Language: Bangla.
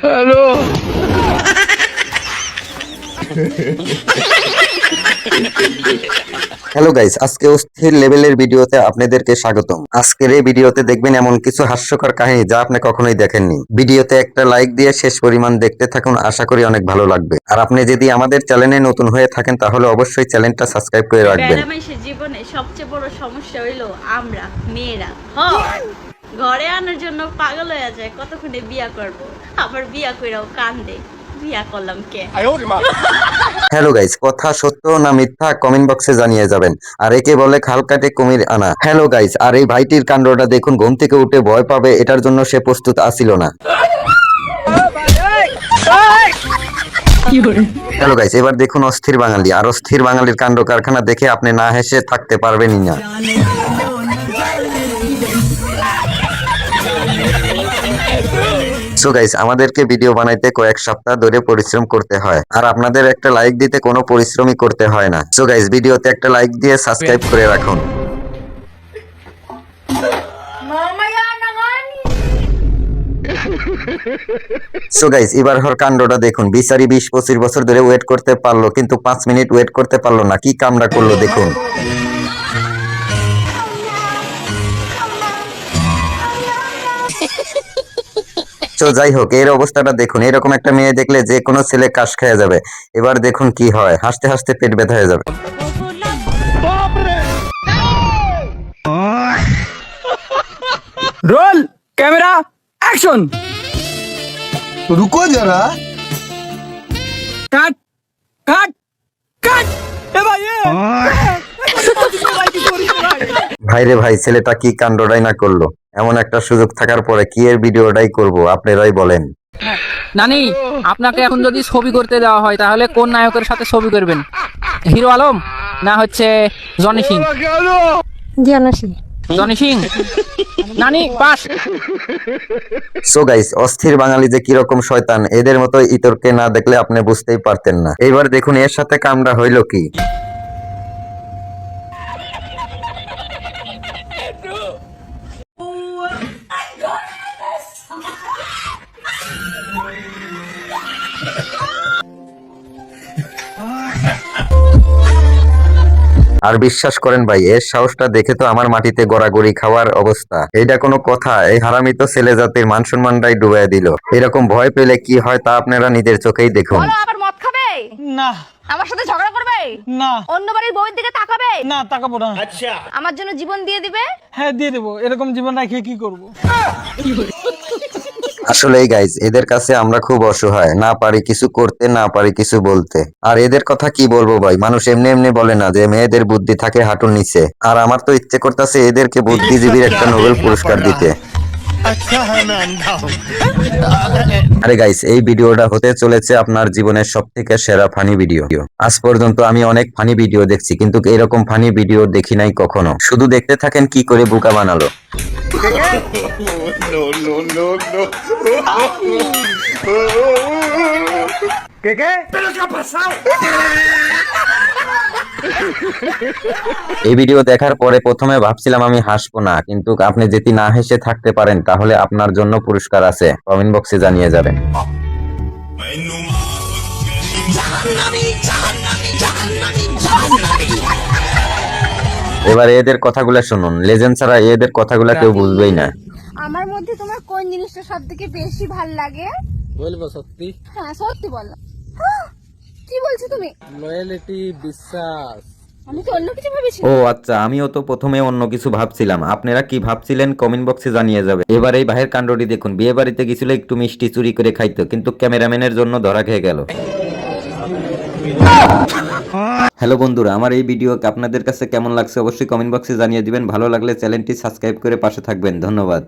হ্যালো। গাইস আজকে অস্থির লেভেলের ভিডিওতে আপনাদেরকে স্বাগতম। আজকের এই ভিডিওতে দেখবেন এমন কিছু হাস্যকর কাহিনী যা আপনি কখনোই দেখেননি। ভিডিওতে একটা লাইক দিয়ে শেষ পরিমাণ দেখতে থাকুন আশা করি অনেক ভালো লাগবে। আর আপনি যদি আমাদের চ্যানেলে নতুন হয়ে থাকেন তাহলে অবশ্যই চ্যানেলটা সাবস্ক্রাইব করে রাখবেন। জীবনে সবচেয়ে বড় সমস্যা হইল আমরা মেয়েরা। হ ঘরে আনার জন্য পাগল হয়ে যায় কতক্ষণে বিয়া করব? আবার বিয়া কইরাও কান্দে। বিয়া করলাম কে? হ্যালো গাইস কথা সত্য না মিথ্যা কমেন্ট বক্সে জানিয়ে যাবেন। আর একে বলে খাল কাটে কুমির আনা। হ্যালো গাইস আর এই ভাইটির কাণ্ডটা দেখুন ঘুম থেকে উঠে ভয় পাবে এটার জন্য সে প্রস্তুত আসিল না। হ্যালো গাইস এবার দেখুন অস্থির বাঙালি। আর অস্থির বাঙালির কাণ্ড কারখানা দেখে আপনি না হেসে থাকতে পারবেনই না। সো গাইস আমাদেরকে ভিডিও বানাইতে কয়েক সপ্তাহ ধরে পরিশ্রম করতে হয়। আর আপনাদের একটা লাইক দিতে কোনো পরিশ্রমই করতে হয় না। সো গাইস ভিডিওতে একটা লাইক দিয়ে সাবস্ক্রাইব করে রাখুন। সো গাইস এবার হর কাণ্ডটা দেখুন। বিচারি বিশ পঁচিশ বছর ধরে ওয়েট করতে পারল, কিন্তু পাঁচ মিনিট ওয়েট করতে পারল না। কি কামড়া করল, দেখুন। তো যাই হোক এর অবস্থাটা দেখুন। এরকম একটা মেয়ে দেখলে যে কোনো ছেলে কাশ খেয়ে যাবে। এবার দেখুন কি হয়। হাসতে হাসতে পেট ব্যথা হয়ে যাবে। Roll camera action! রুকো যারা। কাট কাট কাট! এ! ভাই রে ভাই ছেলেটা কি কাণ্ডটাই না করল? এমন একটা সুযোগ থাকার পরে কি এর ভিডিওটাই করব? আপনারাই বলেন। নানি আপনাকে এখন যদি ছবি করতে দেওয়া হয় তাহলে কোন নায়কের সাথে ছবি করবেন? হিরো আলম না হচ্ছে জনি সিং? জানাসি জনি সিং? নানি পাস। সো গাইস অস্থির বাঙালি যে কীরকম শয়তান এদের মতো ইতরকে না দেখলে আপনি বুঝতেই পারতেন না। এবার দেখুন এর সাথে কামড়া হইল কি। আর বিশ্বাস করেন ভাই এর সাহসটা দেখে তো আমার মাটিতে গড়াগড়ি খাওয়ার অবস্থা। এইটা কোনো কথা এই হারামি তো ছেলে জাতির মান সম্মানটাই ডুবাই দিল। এরকম ভয় পেলে কি হয় তা আপনারা নিজের চোখেই দেখুন। না। আমার সাথে ঝগড়া করবে? না। অন্য বাড়ির বউয়ের দিকে তাকাবে? না তাকাবো না। আমার জন্য জীবন দিয়ে দিবে? হ্যাঁ দিয়ে দেবো। এরকম জীবন রেখে কি করব? আসলে গাইজ এদের কাছে আমরা খুব অসহায়। না পারি কিছু করতে না পারি কিছু বলতে। আর এদের কথা কি বলব ভাই? মানুষ এমনি এমনি বলে না যে মেয়েদের বুদ্ধি থাকে হাঁটুর নিচে। আর আমার তো ইচ্ছে করতেছে এদেরকে বুদ্ধিজীবীর একটা নোবেল পুরস্কার দিতে। আরে গাইস এই ভিডিওটা হতে চলেছে আপনার জীবনের সব থেকে সেরা ফানি ভিডিও আজ পর্যন্ত আমি অনেক ফানি ভিডিও দেখছি কিন্তু এরকম ফানি ভিডিও দেখি নাই কখনো। শুধু দেখতে থাকেন কি করে বোকা বানালো। এই ভিডিও দেখার পরে প্রথমে ভাবছিলাম আমি হাসবো না কিন্তু আপনি যদি না হেসে থাকতে পারেন তাহলে আপনার জন্য পুরস্কার আছে। কমেন্ট বক্সে জানিয়ে যাবেন। এবার এদের কথাগুলো শুনুন। লেজেন্ড ছাড়া এদের কথাগুলো কেউ বুঝবেই না। আমার মধ্যে তোমার কোন জিনিসটা সব থেকে বেশি ভালো লাগে? বলব সত্যি? হ্যাঁ সত্যি বলো। কি বলছো তুমি? লয়ালিটি বিশ্বাস। আমি তো অন্য কিছু ভেবেছি ও আচ্ছা আমিও তো প্রথমে অন্য কিছু ভাবছিলাম। আপনারা কি ভাবছিলেন কমেন্ট বক্সে জানিয়ে যাবে। এবার এই বাহের কাণ্ডটি দেখুন। বিয়ে বাড়িতে গেছিল একটু মিষ্টি চুরি করে খাইতো কিন্তু ক্যামেরাম্যানের জন্য ধরা খেয়ে গেল। হ্যালো বন্ধুরা আমার এই ভিডিও আপনাদের কাছে কেমন লাগছে অবশ্যই কমেন্ট বক্সে জানিয়ে দিবেন। ভালো লাগলে চ্যানেলটি সাবস্ক্রাইব করে পাশে থাকবেন। ধন্যবাদ।